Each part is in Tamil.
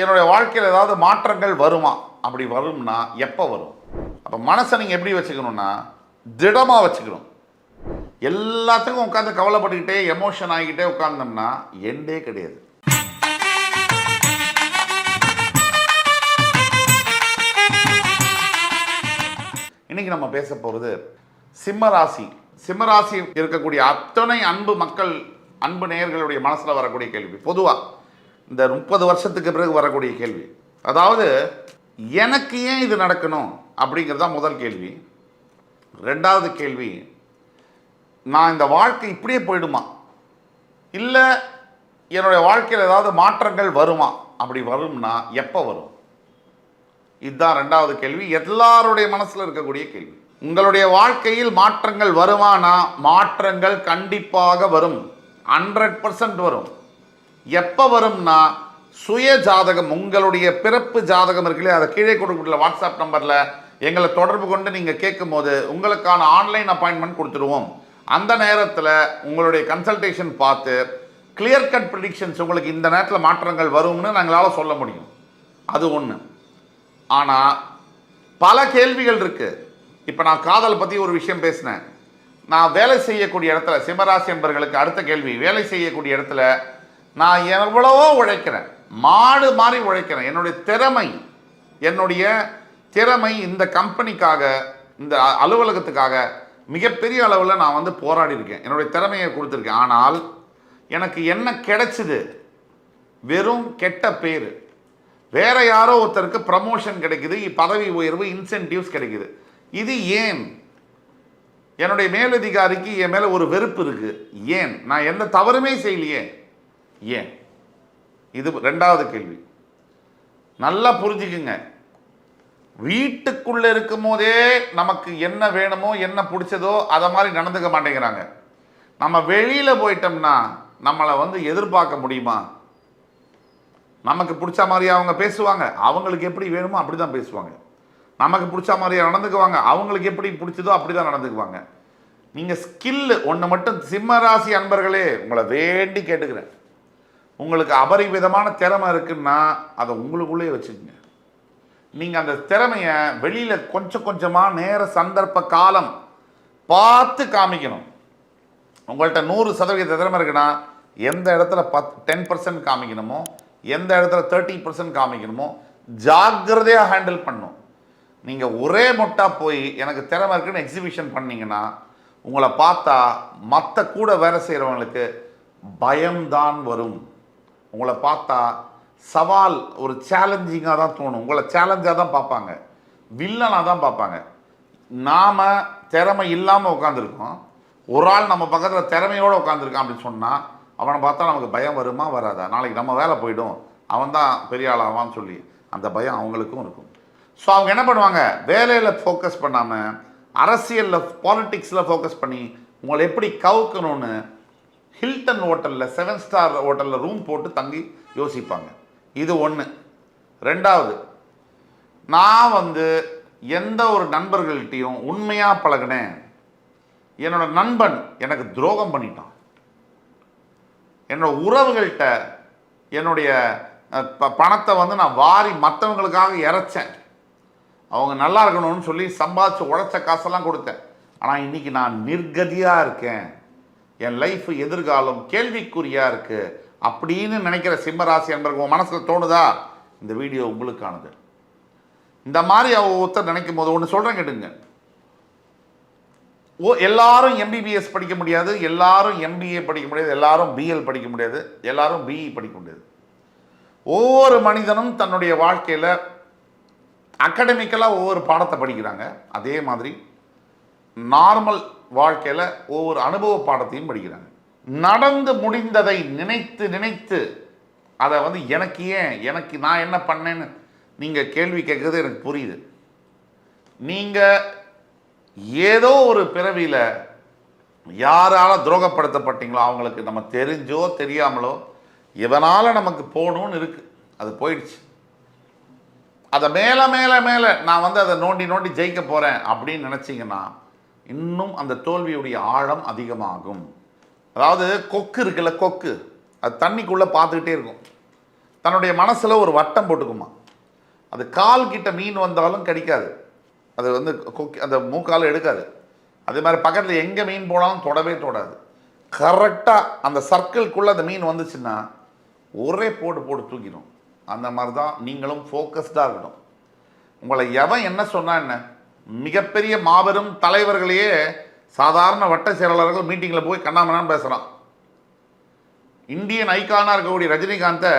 என்னுடைய வாழ்க்கையில் ஏதாவது மாற்றங்கள் வருமா? அப்படி வரும்னா எப்போ வரும்? அப்போ மனசை நீங்கள் எப்படி வச்சுக்கணும்னா திடமாக வச்சுக்கணும். எல்லாத்துக்கும் உட்காந்து கவலைப்பட்டுக்கிட்டே எமோஷன் ஆகிக்கிட்டே உட்காந்தோம்னா எண்டே கிடையாது. இன்னைக்கு நம்ம பேச போகிறது சிம்மராசி சிம்மராசி இருக்கக்கூடிய அத்தனை அன்பு மக்கள் அன்பு நேயர்களுடைய மனசில் வரக்கூடிய கேள்வி. பொதுவாக இந்த முப்பது வருஷத்துக்கு பிறகு வரக்கூடிய கேள்வி. அதாவது எனக்கு ஏன் இது நடக்கணும் அப்படிங்கிறது தான் முதல் கேள்வி. ரெண்டாவது கேள்வி நான் இந்த வாழ்க்கை இப்படியே போயிடுமா? இல்லை என்னுடைய வாழ்க்கையில் ஏதாவது மாற்றங்கள் வருமா? அப்படி வரும்னா எப்போ வரும்? இதுதான் ரெண்டாவது கேள்வி. எல்லாருடைய மனசில் இருக்கக்கூடிய கேள்வி. உங்களுடைய வாழ்க்கையில் மாற்றங்கள் வருமானா? மாற்றங்கள் கண்டிப்பாக வரும். ஹண்ட்ரட் பர்சன்ட் வரும். எப்போ வரும்னா சுய ஜாதகம் உங்களுடைய பிறப்பு ஜாதகம் இருக்குல்லையே அதை கீழே கொடுக்கக்கூடிய வாட்ஸ்அப் நம்பரில் எங்களை தொடர்பு கொண்டு நீங்கள் கேட்கும்போது உங்களுக்கான ஆன்லைன் அப்பாயின்மெண்ட் கொடுத்துருவோம் அந்த நேரத்தில் உங்களுடைய கன்சல்டேஷன் பார்த்து கிளியர் கட் ப்ரிடிக்ஷன்ஸ் உங்களுக்கு இந்த நேரத்தில் மாற்றங்கள் வரும்னு நாங்களால் சொல்ல முடியும். அது ஒன்று ஆனால் பல கேள்விகள் இருக்குது இப்போ நான் காதல் பற்றி ஒரு விஷயம் பேசினேன். நான் வேலை செய்யக்கூடிய இடத்துல சிம்மராசி என்பர்களுக்கு அடுத்த கேள்வி வேலை செய்யக்கூடிய இடத்துல நான் எவ்வளவோ உழைக்கிறேன். மாடு மாதிரி உழைக்கிறேன். என்னுடைய திறமை என்னுடைய திறமை இந்த கம்பெனிக்காக இந்த அலுவலகத்துக்காக மிகப்பெரிய அளவில் நான் வந்து போராடி இருக்கேன். என்னுடைய திறமையை கொடுத்துருக்கேன். ஆனால் எனக்கு என்ன கிடைச்சிது? வெறும் கெட்ட பேர். வேற யாரோ ஒருத்தருக்கு ப்ரமோஷன் கிடைக்குது பதவி உயர்வு இன்சென்டிவ்ஸ் கிடைக்குது. இது ஏன்? என்னுடைய மேலதிகாரிக்கு என் மேலே ஒரு வெறுப்பு இருக்குது ஏன்? நான் எந்த தவறுமே செய்யலையே. ஏன்? இது ரெண்டாவது கேள்வி. நல்லா புரிஞ்சுக்குங்க. வீட்டுக்குள்ள இருக்கும் போதே நமக்கு என்ன வேணுமோ என்ன பிடிச்சதோ அதை மாதிரி நடந்துக்க மாட்டேங்கிறாங்க. நம்ம வெளியில போயிட்டோம்னா நம்மளை வந்து எதிர்பார்க்க முடியுமா? நமக்கு பிடிச்ச மாதிரி அவங்க பேசுவாங்க. அவங்களுக்கு எப்படி வேணுமோ அப்படி தான் பேசுவாங்க. நமக்கு பிடிச்ச மாதிரி நடந்துக்குவாங்க. அவங்களுக்கு எப்படி பிடிச்சதோ அப்படி தான் நடந்துக்குவாங்க. நீங்கள் ஸ்கில்லு ஒன்று மட்டும் சிம்மராசி அன்பர்களே உங்களை வேண்டி கேட்டுக்கிறேன். உங்களுக்கு அபரிவிதமான திறமை இருக்குன்னா அதை உங்களுக்குள்ளே வச்சுக்கோங்க. நீங்கள் அந்த திறமையை வெளியில் கொஞ்சம் கொஞ்சமாக நேர சந்தர்ப்ப காலம் பார்த்து காமிக்கணும். உங்கள்கிட்ட நூறு சதவீத திறமை இருக்குன்னா எந்த இடத்துல பத் டென் பர்சன்ட் காமிக்கணுமோ எந்த இடத்துல தேர்ட்டி பர்சன்ட் காமிக்கணுமோ ஜாக்கிரதையாக ஹேண்டில் பண்ணும் நீங்கள் ஒரே மொட்டா போய் எனக்கு திறமை இருக்குன்னு எக்ஸிபிஷன் பண்ணிங்கன்னா உங்களை பார்த்தா மற்ற கூட வேலை செய்கிறவங்களுக்கு பயம்தான் வரும். உங்களை பார்த்தா சவால் ஒரு சேலஞ்சிங்காக தான் தோணும். உங்களை சேலஞ்சாக தான் பார்ப்பாங்க. வில்லனாக தான் பார்ப்பாங்க. நாம் திறமை இல்லாமல் உட்காந்துருக்கோம் ஒரு ஆள் நம்ம பக்கத்தில் திறமையோடு உட்காந்துருக்கான் அப்படின்னு சொன்னால் அவனை பார்த்தா நமக்கு பயம் வருமா வராதா? நாளைக்கு நம்ம வேலை போயிடும். அவன் தான் பெரிய ஆள் ஆவான்னு சொல்லி அந்த பயம் அவங்களுக்கும் இருக்கும். ஸோ அவங்க என்ன பண்ணுவாங்க? வேலையில் ஃபோக்கஸ் பண்ணாமல் அரசியலில் பாலிட்டிக்ஸில் ஃபோக்கஸ் பண்ணி உங்களை எப்படி கவுக்கணும்னு ஹில்டன் ஹோட்டலில் செவன் ஸ்டார் ஹோட்டலில் ரூம் போட்டு தங்கி யோசிப்பாங்க. இது ஒன்று ரெண்டாவது நான் வந்து எந்த ஒரு நண்பர்கள்ட்டையும் உண்மையாக பழகினேன். என்னோட நண்பன் எனக்கு துரோகம் பண்ணிட்டான். என்னோட உறவுகள்கிட்ட என்னுடைய ப- பணத்தை வந்து நான் வாரி மற்றவங்களுக்காக இறைச்சேன். அவங்க நல்லா இருக்கணும்னு சொல்லி சம்பாதிச்சு உழைச்ச காசெல்லாம் கொடுத்தேன். ஆனால் இன்னைக்கு நான் நிர்கதியாக இருக்கேன். என் லைஃப் எதிர்காலம் கேள்விக்குறியாக இருக்குது அப்படின்னு நினைக்கிற சிம்மராசி என்பது உன் மனசில் தோணுதா? இந்த வீடியோ உங்களுக்கானது இந்த மாதிரி அவ ஒருத்தர் நினைக்கும் போது ஒன்று சொல்கிறேன் கேட்டுங்க. ஓ எல்லாரும் எம்பிபிஎஸ் படிக்க முடியாது எல்லாரும் எம்பிஏ படிக்க முடியாது எல்லாரும் பிஎல் படிக்க முடியாது எல்லாரும் பிஇ படிக்க முடியாது. ஒவ்வொரு மனிதனும் தன்னுடைய வாழ்க்கையில் அகடமிக்கலாக ஒவ்வொரு பாடத்தை படிக்கிறாங்க. அதே மாதிரி நார்மல் வாழ்க்கையில் ஒவ்வொரு அனுபவ பாடத்தையும் படிக்கிறாங்க. நடந்து முடிந்ததை நினைத்து நினைத்து அதை வந்து எனக்கு ஏன் எனக்கு நான் என்ன பண்ணேன்னு நீங்கள் கேள்வி கேட்குறது எனக்கு புரியுது. நீங்கள் ஏதோ ஒரு பிறவியில் யாரால துரோகப்படுத்தப்பட்டீங்களோ அவங்களுக்கு நம்ம தெரிஞ்சோ தெரியாமலோ இவனால் நமக்கு போகணும்னு இருக்குது அது போயிடுச்சு. அதை மேலே மேலே மேலே நான் வந்து அதை நோண்டி நோண்டி ஜெயிக்க போகிறேன் அப்படின்னு நினச்சிங்கன்னா இன்னும் அந்த தோல்வியுடைய ஆழம் அதிகமாகும். அதாவது கொக்கு இருக்குல்ல கொக்கு. அது தண்ணிக்குள்ளே பார்த்துக்கிட்டே இருக்கும். தன்னுடைய மனசில் ஒரு வட்டம் போட்டுக்குமா. அது கால் கிட்ட மீன் வந்தாலும் கடிக்காது. அது வந்து கொக்கி அந்த மூக்கால் எடுக்காது. அதே மாதிரி பக்கத்தில் எங்கே மீன் போனாலும் தொடவே தொடாது. கரெக்டாக அந்த சர்க்கிள்குள்ளே அந்த மீன் வந்துச்சுன்னா ஒரே போட்டு போட்டு தூக்கிடும். அந்த மாதிரி தான் நீங்களும் ஃபோக்கஸ்டாக இருக்கணும். உங்களை எவன் என்ன சொன்னால் என்ன? மிகப்பெரிய மாபெரும் தலைவர்களையே சாதாரண வட்ட செயலாளர்கள் மீட்டிங்கில் போய் கண்ணாமண்ணான்னு பேசுகிறான் இந்தியன் ஐகானாக இருக்கக்கூடிய ரஜினிகாந்தை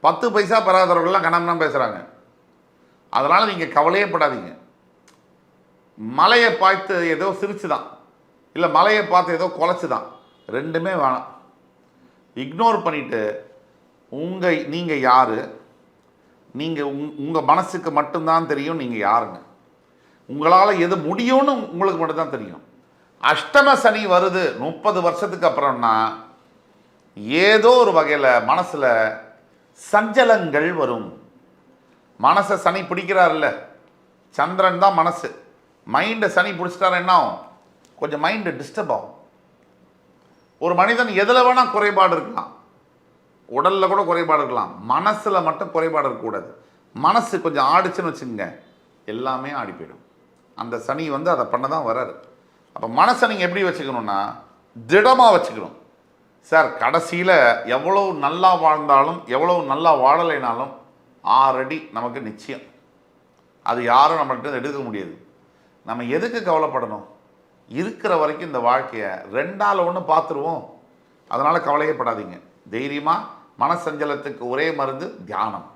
பத்து பைசா பெறாதவர்கள்லாம் கண்ணாமண்ணான்னு பேசுகிறாங்க அதனால் நீங்கள் கவலையே படாதீங்க. மலையை பார்த்து ஏதோ சிரிச்சு தான் இல்லை மலையை பார்த்து ஏதோ குலைச்சுதான். ரெண்டுமே வேணாம். இக்னோர் பண்ணிவிட்டு உங்கள் நீங்கள் யார்? நீங்கள் உங் உங்கள் மனசுக்கு மட்டும்தான் தெரியும் நீங்கள் யாருங்க உங்களால் எது முடியும்னு உங்களுக்கு மட்டும்தான் தெரியும். அஷ்டம சனி வருது முப்பது வருஷத்துக்கு அப்புறம்னா ஏதோ ஒரு வகையில் மனசில் சஞ்சலங்கள் வரும். மனசை சனி பிடிக்கிறாருல்ல. சந்திரன் தான் மனசு. மைண்டை சனி பிடிச்சிட்டாரு என்ன ஆகும்? கொஞ்சம் மைண்டு டிஸ்டர்ப் ஆகும். ஒரு மனிதன் எதில் வேணால் குறைபாடு இருக்கலாம். உடலில் கூட குறைபாடு இருக்கலாம். மனசில் மட்டும் குறைபாடு இருக்கக்கூடாது. மனசு கொஞ்சம் ஆடிச்சுன்னு வச்சுங்க எல்லாமே ஆடி போயிடும். அந்த சனி வந்து அதை பண்ண தான் வராரு. அப்போ மனசை நீங்கள் எப்படி வச்சுக்கணும்னா திடமாக வச்சுக்கணும். சார் கடைசியில் எவ்வளவு நல்லா வாழ்ந்தாலும் எவ்வளவு நல்லா வாழலைனாலும் ஆறடி நமக்கு நிச்சயம். அது யாரும் நம்மள்கிட்ட எடுக்க முடியாது. நம்ம எதுக்கு கவலைப்படணும்? இருக்கிற வரைக்கும் இந்த வாழ்க்கையை ரெண்டால் ஒன்று பார்த்துருவோம் அதனால் கவலையப்படாதீங்க தைரியமாக மனசஞ்சலத்துக்கு ஒரே மருந்து தியானம்.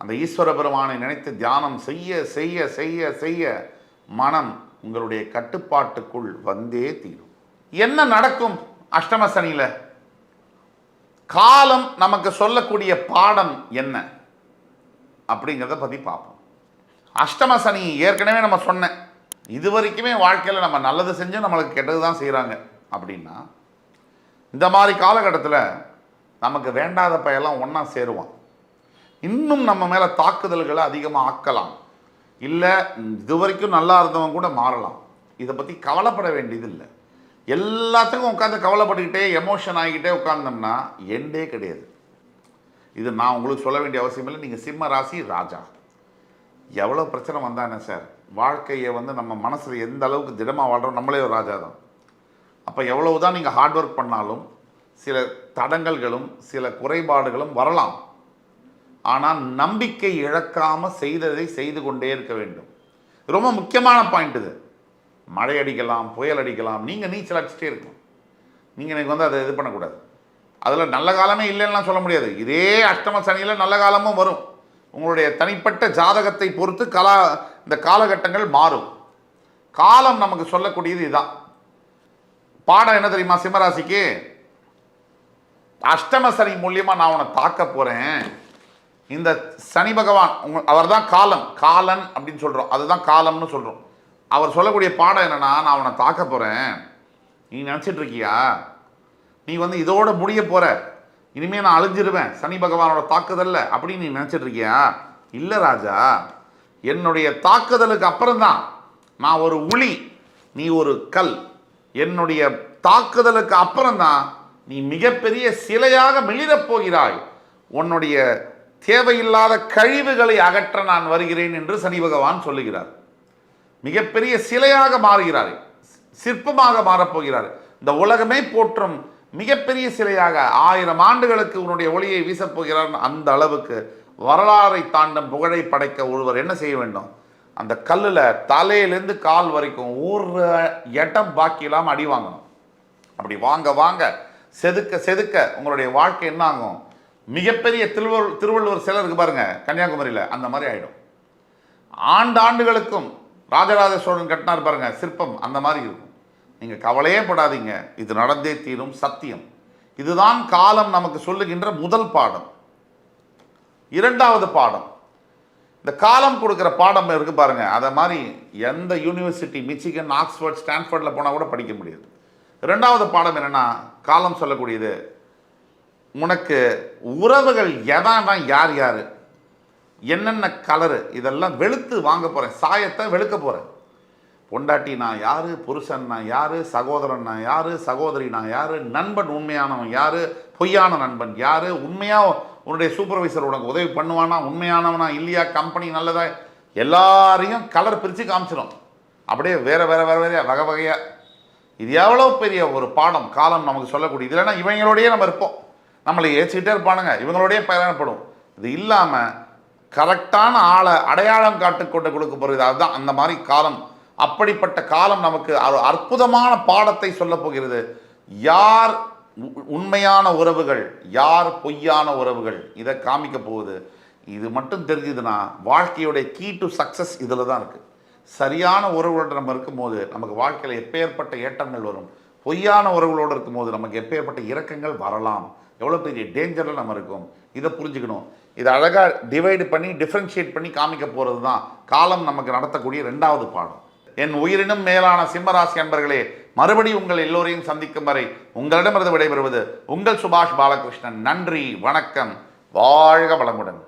அந்த ஈஸ்வர பெருமானை நினைத்து தியானம் செய்ய செய்ய செய்ய செய்ய மனம் உங்களுடைய கட்டுப்பாட்டுக்குள் வந்தே தீரும். என்ன நடக்கும் அஷ்டம சனியில்? காலம் நமக்கு சொல்லக்கூடிய பாடம் என்ன? அப்படிங்கிறத பற்றி பார்ப்போம். அஷ்டம சனி ஏற்கனவே நம்ம சொன்னேன். இது வரைக்குமே வாழ்க்கையில் நம்ம நல்லது செஞ்சு நம்மளுக்கு கெட்டது தான் செய்கிறாங்க அப்படின்னா இந்த மாதிரி காலகட்டத்தில் நமக்கு வேண்டாத பயெல்லாம் ஒன்றா சேருவான். இன்னும் நம்ம மேலே தாக்குதல்களை அதிகமாக ஆக்கலாம். இல்லை இது வரைக்கும் நல்லா இருந்தவங்க கூட மாறலாம். இதை பற்றி கவலைப்பட வேண்டியதில்லை. எல்லாத்துக்கும் உட்காந்து கவலைப்பட்டுக்கிட்டே எமோஷன் ஆகிக்கிட்டே உட்காந்தோம்னா எண்டே கிடையாது. இது நான் உங்களுக்கு சொல்ல வேண்டிய அவசியம் இல்லை. நீங்கள் சிம்ம ராசி ராஜா. எவ்வளோ பிரச்சனை வந்தா என்ன சார்? வாழ்க்கையை வந்து நம்ம மனசில் எந்த அளவுக்கு திடமாக வாழ்கிறோம் நம்மளே ஒரு ராஜா தான். அப்போ எவ்வளவு தான் நீங்கள் ஹார்ட் ஒர்க் பண்ணாலும் சில தடங்கல்களும் சில குறைபாடுகளும் வரலாம். ஆனால் நம்பிக்கை இழக்காமல் செய்ததை செய்து கொண்டே இருக்க வேண்டும். ரொம்ப முக்கியமான பாயிண்ட் இது. மழை அடிக்கலாம் புயல் அடிக்கலாம் நீங்கள் நீச்சல் அடிச்சுட்டே இருக்கணும். நீங்கள் எனக்கு வந்து அதை இது பண்ணக்கூடாது. அதில் நல்ல காலமே இல்லைன்னுலாம் சொல்ல முடியாது. இதே அஷ்டம சனியில் நல்ல காலமும் வரும். உங்களுடைய தனிப்பட்ட ஜாதகத்தை பொறுத்து கலா இந்த காலகட்டங்கள் மாறும். காலம் நமக்கு சொல்லக்கூடியது இதுதான் பாடம் என்ன தெரியுமா? சிம்மராசிக்கு? அஷ்டம சனி மூலியமாக நான் உன்னை தாக்க போகிறேன் இந்த சனி பகவான் உங்க அவர் தான் காலம் காலன் அப்படின்னு சொல்கிறோம் அதுதான் காலம்னு சொல்கிறோம் அவர் சொல்லக்கூடிய பாடம் என்னென்னா நான் அவனை தாக்க போகிறேன் நீ நினச்சிட்டு இருக்கியா? நீ வந்து இதோட முடிய போகிற இனிமேல் நான் அழிஞ்சிருவேன். சனி பகவானோட தாக்குதல்ல அப்படின்னு நீ நினச்சிட்டு இருக்கியா? இல்லை ராஜா. என்னுடைய தாக்குதலுக்கு அப்புறம்தான் நான் ஒரு உளி நீ ஒரு கல். என்னுடைய தாக்குதலுக்கு அப்புறம்தான் நீ மிகப்பெரிய சிலையாக மிளிரப் போகிறாய். உன்னுடைய தேவையில்லாத கழிவுகளை அகற்ற நான் வருகிறேன் என்று சனி பகவான் சொல்லுகிறார். மிகப்பெரிய சிலையாக மாறுகிறார். சிற்பமாக மாறப்போகிறார். இந்த உலகமே போற்றும் மிகப்பெரிய சிலையாக ஆயிரம் ஆண்டுகளுக்கு உன்னுடைய ஒளியை வீசப் போகிறார் அந்த அளவுக்கு வரலாறை தாண்டும் புகழை படைக்க ஒருவர் என்ன செய்ய வேண்டும்? அந்த கல்லில் தலையிலேருந்து கால் வரைக்கும் ஒரு இடம் பாக்கி இல்லாமல் அடி வாங்கணும். அப்படி வாங்க வாங்க செதுக்க செதுக்க உங்களுடைய வாழ்க்கை என்ன ஆகும்? மிகப்பெரிய திருவள்ளுவர் திருவள்ளுவர் சிலர் இருக்கு பாருங்க கன்னியாகுமரியில். அந்த மாதிரி ஆயிடும். ஆண்டாண்டுகளுக்கும் ராஜராஜ சோழன் கட்டினார் பாருங்க சிற்பம் அந்த மாதிரி இருக்கும். நீங்கள் கவலையே படாதீங்க. இது நடந்தே தீரும் சத்தியம். இதுதான் காலம் நமக்கு சொல்லுகின்ற முதல் பாடம். இரண்டாவது பாடம். இந்த காலம் கொடுக்குற பாடம் இருக்கு பாருங்க. அதை மாதிரி எந்த யூனிவர்சிட்டி மிச்சிகன் ஆக்ஸ்ஃபோர்ட் ஸ்டான்ஃபோர்டில் போனால் கூட படிக்க முடியாது. ரெண்டாவது பாடம் என்னென்னா காலம் சொல்லக்கூடியது உனக்கு உறவுகள் எதான் யார் யார்? என்னென்ன கலரு இதெல்லாம் வெளுத்து வாங்க போகிறேன் சாயத்தை வெளுக்க போகிறேன் பொண்டாட்டி நான் யாரு? புருஷன் நான் யார்? சகோதரன் நான் யார்? சகோதரி நான் யார்? நண்பன் உண்மையானவன் யார்? பொய்யான நண்பன் யாரு? உண்மையாக உன்னுடைய சூப்பர்வைசர் உனக்கு உதவி பண்ணுவானா? உண்மையானவனா? இல்லையா? கம்பெனி நல்லதா? எல்லாரையும் கலர் பிரித்து காமிச்சிடும் அப்படியே வேறு வேறு வேறு வேறையாக வகை வகையாக இது எவ்வளோ பெரிய ஒரு பாடம்? காலம் நமக்கு சொல்லக்கூடிய இது இல்லைன்னா இவங்களோடையே நம்ம இருப்போம். நம்மளை ஏசிக்கிட்டே இருப்பானுங்க. இவங்களோடய பயணப்படும். இது இல்லாமல் கரெக்டான ஆளை அடையாளம் காட்டுக்கொண்டு கொடுக்க போகிறது அதுதான். அந்த மாதிரி காலம். அப்படிப்பட்ட காலம் நமக்கு ஒரு அற்புதமான பாடத்தை சொல்ல போகிறது. யார் உ- உண்மையான உறவுகள் யார் பொய்யான உறவுகள் இதை காமிக்க போகுது. இது மட்டும் தெரிஞ்சுதுன்னா வாழ்க்கையுடைய கீ டு சக்ஸஸ் இதில் தான் இருக்குது சரியான உறவுகளோடு நம்ம இருக்கும்போது நமக்கு வாழ்க்கையில் எப்பேற்பட்ட ஏற்றங்கள் வரும். பொய்யான உறவுகளோடு இருக்கும்போது நமக்கு எப்பேற்பட்ட இறக்கங்கள் வரலாம். எவ்வளோ பெரிய டேஞ்சரில் நம்ம இருக்கோம்? இதை புரிஞ்சுக்கணும். இதை அழகாக டிவைடு பண்ணி டிஃப்ரென்ஷியேட் பண்ணி காமிக்க போகிறது தான் காலம் நமக்கு நடத்தக்கூடிய ரெண்டாவது பாடம். என் உயிரினும் மேலான சிம்மராசி அன்பர்களே மறுபடி உங்கள் எல்லோரையும் சந்திக்கும் வரை உங்களிடமிருந்து விடைபெறுவது உங்கள் சுபாஷ் பாலகிருஷ்ணன். நன்றி வணக்கம். வாழ்க வளமுடன்.